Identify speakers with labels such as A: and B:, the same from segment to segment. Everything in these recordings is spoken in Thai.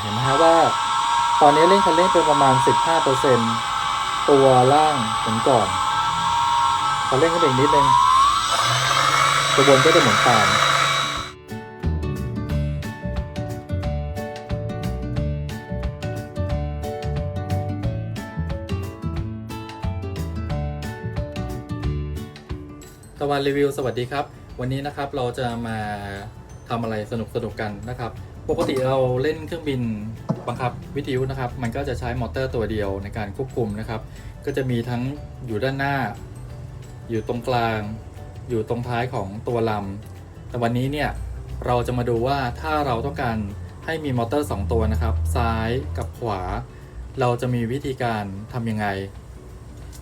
A: เห็นไหมฮะว่า ตอนนี้เร่งคันเร่งไปประมาณ 15%ตัวล่างเหมุนก่อนพอเร่งขึ้นไปอีกนิดนึงตัวบวนก็จะหมุนตามตะวันรีวิวสวัสดีครับ วันนี้นะครับเราจะมาทำอะไรสนุกสนุกกันนะครับ ปกติเราเล่นเครื่องบินบังคับวิทยุนะครับ มันก็จะใช้มอเตอร์ตัวเดียวในการควบคุมนะครับ ก็จะมีทั้งอยู่ด้านหน้า อยู่ตรงกลาง อยู่ตรงท้ายของตัวลำแต่วันนี้เนี่ยเราจะมาดูว่าถ้าเราต้องการให้มีมอเตอร์ 2 ตัวนะครับ ซ้ายกับขวา เราจะมีวิธีการทำยังไง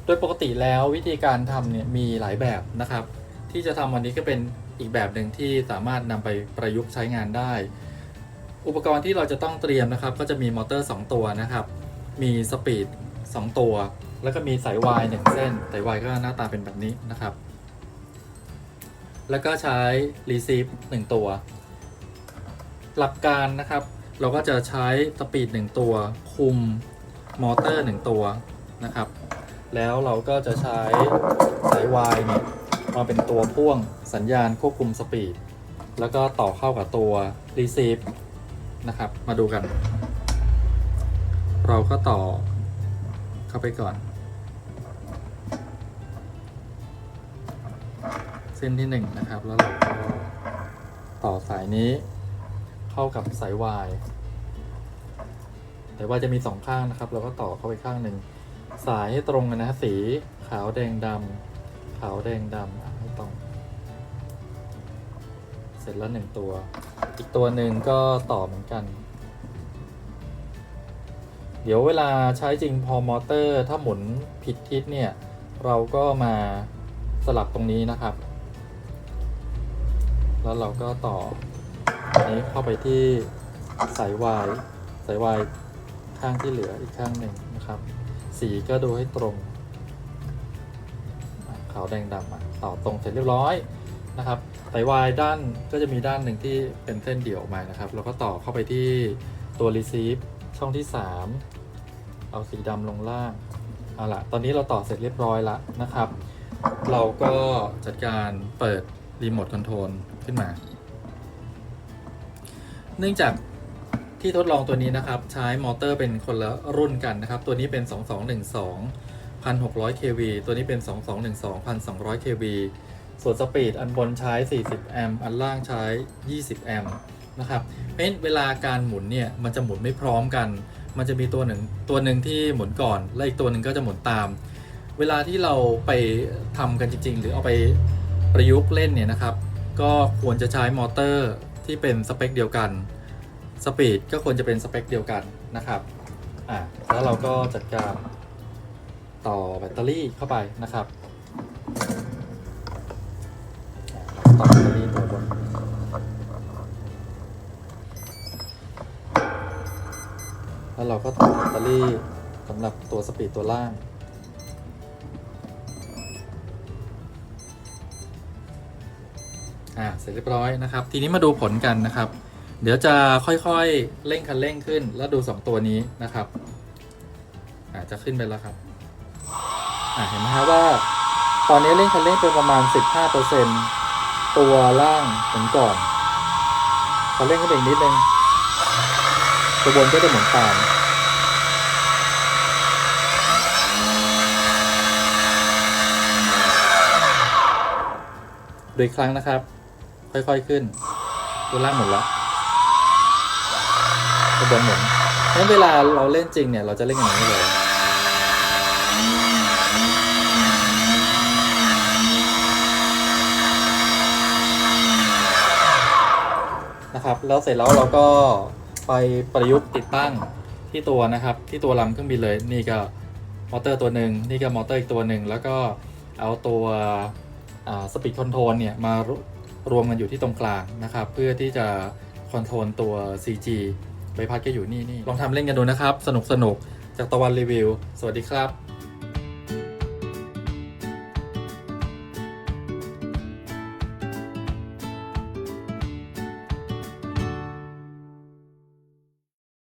A: โดยปกติแล้ววิธีการทำเนี่ยมีหลายแบบนะครับ ที่จะทำวันนี้ก็เป็นอีกแบบหนึ่งที่สามารถนำไปประยุกต์ใช้งานได้ อุปกรณ์ที่เราจะต้องเตรียมนะครับ ก็จะมีมอเตอร์ 2 ตัวนะครับ มีสปีด 2 ตัว แล้วก็มีสายวายหนึ่งเส้น สายวายก็หน้าตาเป็นแบบนี้นะครับ แล้วก็ใช้รีซีฟ1ตัว หลักการนะครับ เราก็จะใช้สปีด 1 ตัว คุมมอเตอร์ 1 ตัวนะครับ แล้วเราก็จะใช้สายวายเนี่ยมาเป็นตัวพ่วงสัญญาณควบคุมสปีด แล้วก็ต่อเข้ากับตัว receive นะครับ มาดูกัน เราก็ต่อเข้าไปก่อน เส้นที่หนึ่งนะครับ แล้วเราก็ต่อสายนี้ เข้ากับสายวายแต่ว่าจะมีสองข้างนะครับ เราก็ต่อเข้าไปข้างหนึ่งสายให้ตรงกันนะสีขาวแดงดำขาวแดงดำให้ตรง เสร็จแล้วหนึ่งตัว อีกตัวหนึ่งก็ต่อเหมือนกัน เดี๋ยวเวลาใช้จริงพอมอเตอร์ ถ้าหมุนผิดทิศเนี่ย เราก็มาสลับตรงนี้นะครับ แล้วเราก็ต่ออันนี้เข้าไปที่สายวายสายวายข้างที่เหลืออีกข้างหนึ่งนะครับ สีก็ดูให้ตรงขาวแดงดำต่อตรงเสร็จเรียบร้อยนะครับ สายวายด้านก็จะมีด้านหนึ่งที่เป็นเส้นเดี่ยวออกมานะครับ แล้วก็ต่อเข้าไปที่ตัว receive ช่องที่ 3 เอาสีดำลงล่างเอาละตอนนี้เราต่อเสร็จเรียบร้อยแล้วนะครับ เราก็จัดการเปิดรีโมทคอนโทรลขึ้นมา เนื่องจากที่ทดลองตัวนี้นะครับ ใช้มอเตอร์เป็นคนละรุ่นกันนะครับ ตัวนี้เป็น 2212 1600 kV ตัวนี้เป็น 2212 1200 kV ส่วนสปีดอันบนใช้ 40 แอมป์อันล่างใช้ 20 แอมป์นะครับเพราะฉะนั้นเวลาการหมุนเนี่ยมันจะหมุนไม่พร้อมกัน มันจะมีตัวหนึ่งตัวหนึ่งที่หมุนก่อน และอีกตัวหนึ่งก็จะหมุนตาม เวลาที่เราไปทำกันจริง ๆ หรือเอาไปประยุกต์เล่นเนี่ยนะครับ ก็ควรจะใช้มอเตอร์ที่เป็นสเปคเดียวกันสปีดก็ควรจะเป็นสเปคเดียวกันนะครับอ่าแล้วเราก็จัดการต่อแบตเตอรี่เข้าไปนะครับ อ่าต่อแบตเตอรี่ตัวบนแล้วเราก็ต่อแบตเตอรี่สำหรับตัวสปีดตัวล่างอ่าเสร็จเรียบร้อยนะครับ ทีนี้มาดูผลกันนะครับ เดี๋ยวจะค่อยๆเร่งคันเร่งขึ้น แล้วดู 2 ตัวนี้นะครับอาจจะขึ้นไปแล้วครับอ่าเห็นไหมครับว่า ตอนนี้เร่งคันเร่งไปประมาณ 15% ตัวล่างหมุนก่อนพอเร่งขึ้นไปอีกนิดนึงตัวบนก็จะหมุนตามโดยครั้งนะครับ ค่อยๆขึ้น ตัวล่างหมุนละตัวบนหมุนงั้นเวลาเราเล่นจริงเนี่ย เราจะเล่นอย่างนี้เลย นะครับ แล้วเสร็จแล้วเราก็ไปประยุกต์ติดตั้งที่ตัวนะครับ ที่ตัวลำเครื่องบินเลย นี่ก็มอเตอร์ตัวหนึ่งนี่ก็มอเตอร์อีกตัวหนึ่งแล้วก็เอาตัวสปีดคอนโทรลเนี่ยมารวรวมกันอยู่ที่ตรงกลางนะครับ เพื่อที่จะคอนโทรลตัว CG ใบพัดก็อยู่นี่นี่ลองทำเล่นกันดูนะครับ สนุกสนุกจากตะวันรีวิว สวัสดีครับ